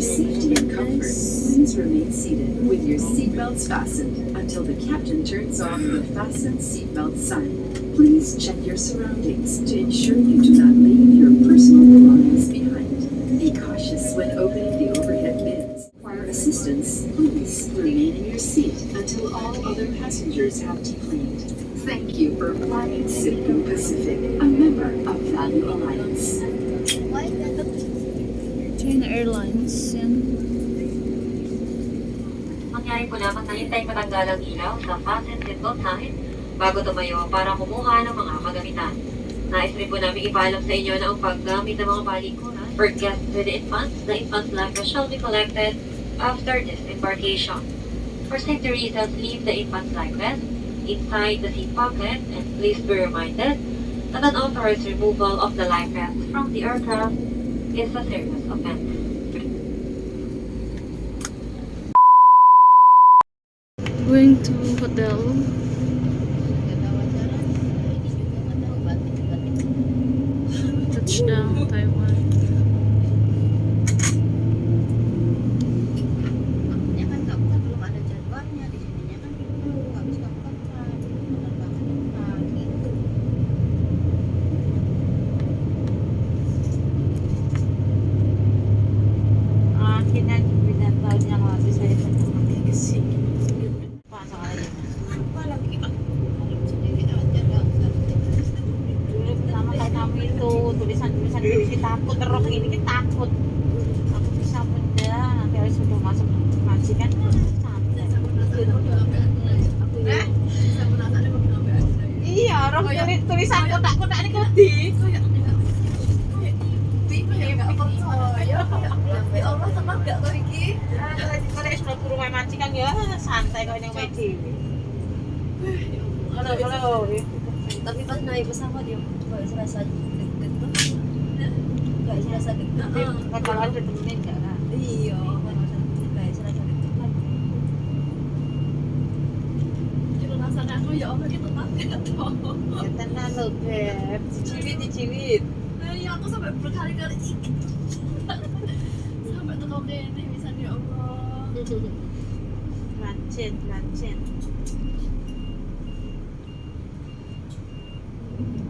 safety and comfort, please remain seated with your seatbelts fastened until the captain turns off the fasten seatbelt sign. Please check your surroundings to ensure you do not leave your personal belongings behind. Be cautious when opening the overhead bins. For assistance, please remain in your seat until all other passengers have deplaned. Thank you for flying Citgo Pacific, a member of Value Alliance. Airlines. Yan. Mangyari po lamang na hintay matanggal ang ilaw sa fasten seatbelt sign bago tumayo para kumuha ng mga kagamitan. Nais rin po namin ipaalam sa inyo na ang paggamit ng mga balikuran for guests with infants, the infant's luggage shall be collected after disembarkation. For safety reasons, leave the infant's vest inside the seat pocket and please be reminded that unauthorized removal of the life vest from the aircraft is a serious offense. Going to hotel. Touchdown, Taiwan. sendiri sih takut terus ini kita takut. Aku bisa benda nanti harus sudah masuk masih kan santai eh, iya orang oh, iya. tulis tulisanku tak aku tak niku ya. Ya, iya, iya, ya. Allah sama enggak kau iki? Kau harus buat rumah kan ya santai kau yang wedi. Kalau kalau tapi pas naik pesawat ya, kau rasanya Gak serasa deg-deg. kalau ada temenin enggak lah Iya, gak serasa deg-degan. Cuma rasanya aku ya Allah kita banget toh. ya tenang lo beb diciwit diciwit Nah, iya aku sampai berkali-kali ikut. sampai tuh kau ini bisa ya Allah. lancen lancen Tunggu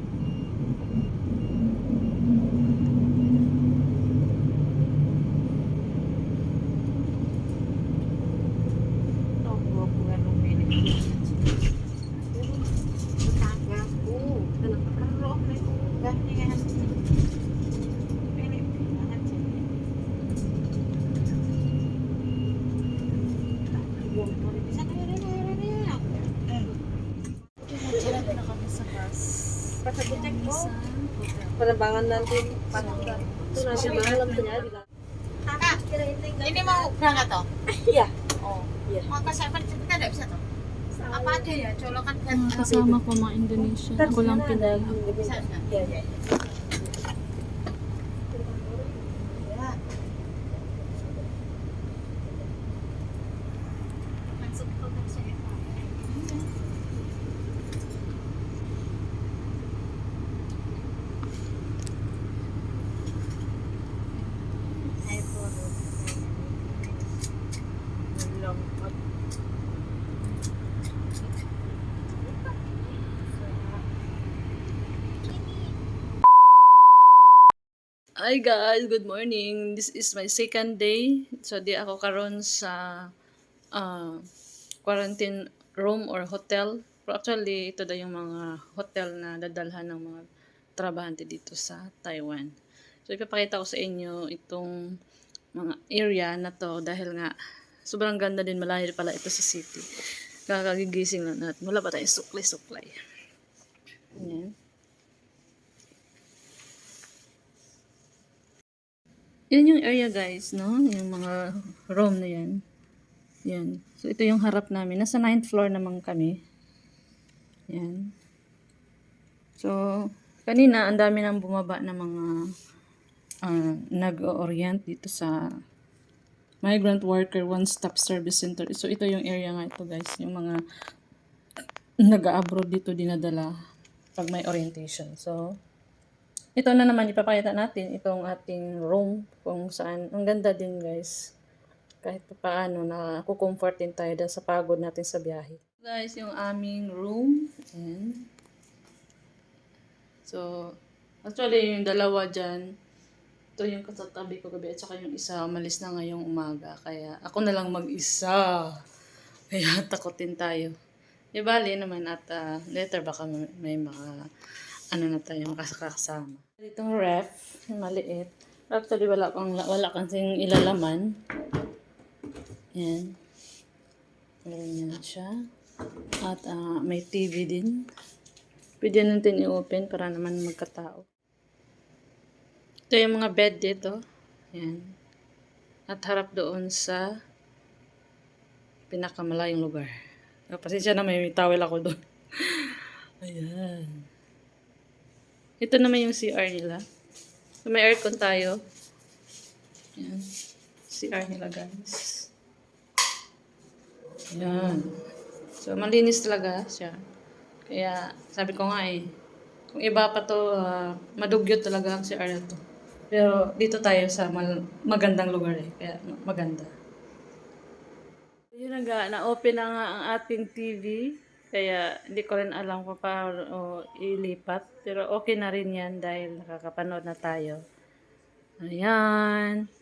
Penerbangan nanti panjang Itu nanti malam ternyata di kakak ini mau berangkat toh? Iya. Oh. Iya. Mau ke Seven kita tidak bisa toh? Apa ada ya colokan kan Mga kasama ko mga Indonesian. Ako lang pinag. bisa bisa. Iya iya Hi guys, good morning. This is my second day. So di ako karon sa ah, quarantine room or hotel. Pero actually, ito daw yung mga hotel na dadalhan ng mga trabahante dito sa Taiwan. So ipapakita ko sa inyo itong mga area na to dahil nga sobrang ganda din malayo pala ito sa city. Kakagigising lang natin. Wala pa tayong suklay-suklay. Ayan. Yan yung area guys, no? Yung mga room na yan. Yan. So, ito yung harap namin. Nasa 9th floor naman kami. Yan. So, kanina, ang dami nang bumaba na mga ah, nag-orient dito sa Migrant Worker One-Stop Service Center. So, ito yung area nga ito guys. Yung mga nag-abroad dito dinadala pag may orientation. So, ito na naman ipapakita natin itong ating room kung saan ang ganda din guys kahit pa paano na kukomfort din tayo sa pagod natin sa biyahe. Guys, yung aming room. Ayan. So, actually, yung dalawa dyan, ito yung kasatabi ko gabi at saka yung isa umalis na ngayong umaga. Kaya ako na lang mag-isa. Kaya takotin tayo. Di bali naman at ah, later baka may mga ano na tayo makakasama. Itong ref, yung maliit. Actually, wala kang wala kasing ilalaman. Yan. Ganyan siya. At ah, may TV din. Pwede natin i-open para naman magkatao. Ito yung mga bed dito. Yan. At harap doon sa pinakamalayong lugar. Ah, Pasensya na may towel ako doon. Ayan. Ito naman yung CR nila. So, may aircon tayo. Ayan. CR nila guys. Ayan. So, malinis talaga siya. Kaya, sabi ko nga eh, kung iba pa to, ah, madugyot talaga ang CR na to. Pero, dito tayo sa magandang lugar eh. Kaya, ma- maganda. Yun na nga, na-open na nga ang ating TV. Kaya hindi ko rin alam kung paano ilipat. Pero okay na rin yan dahil nakakapanood na tayo. Ayan.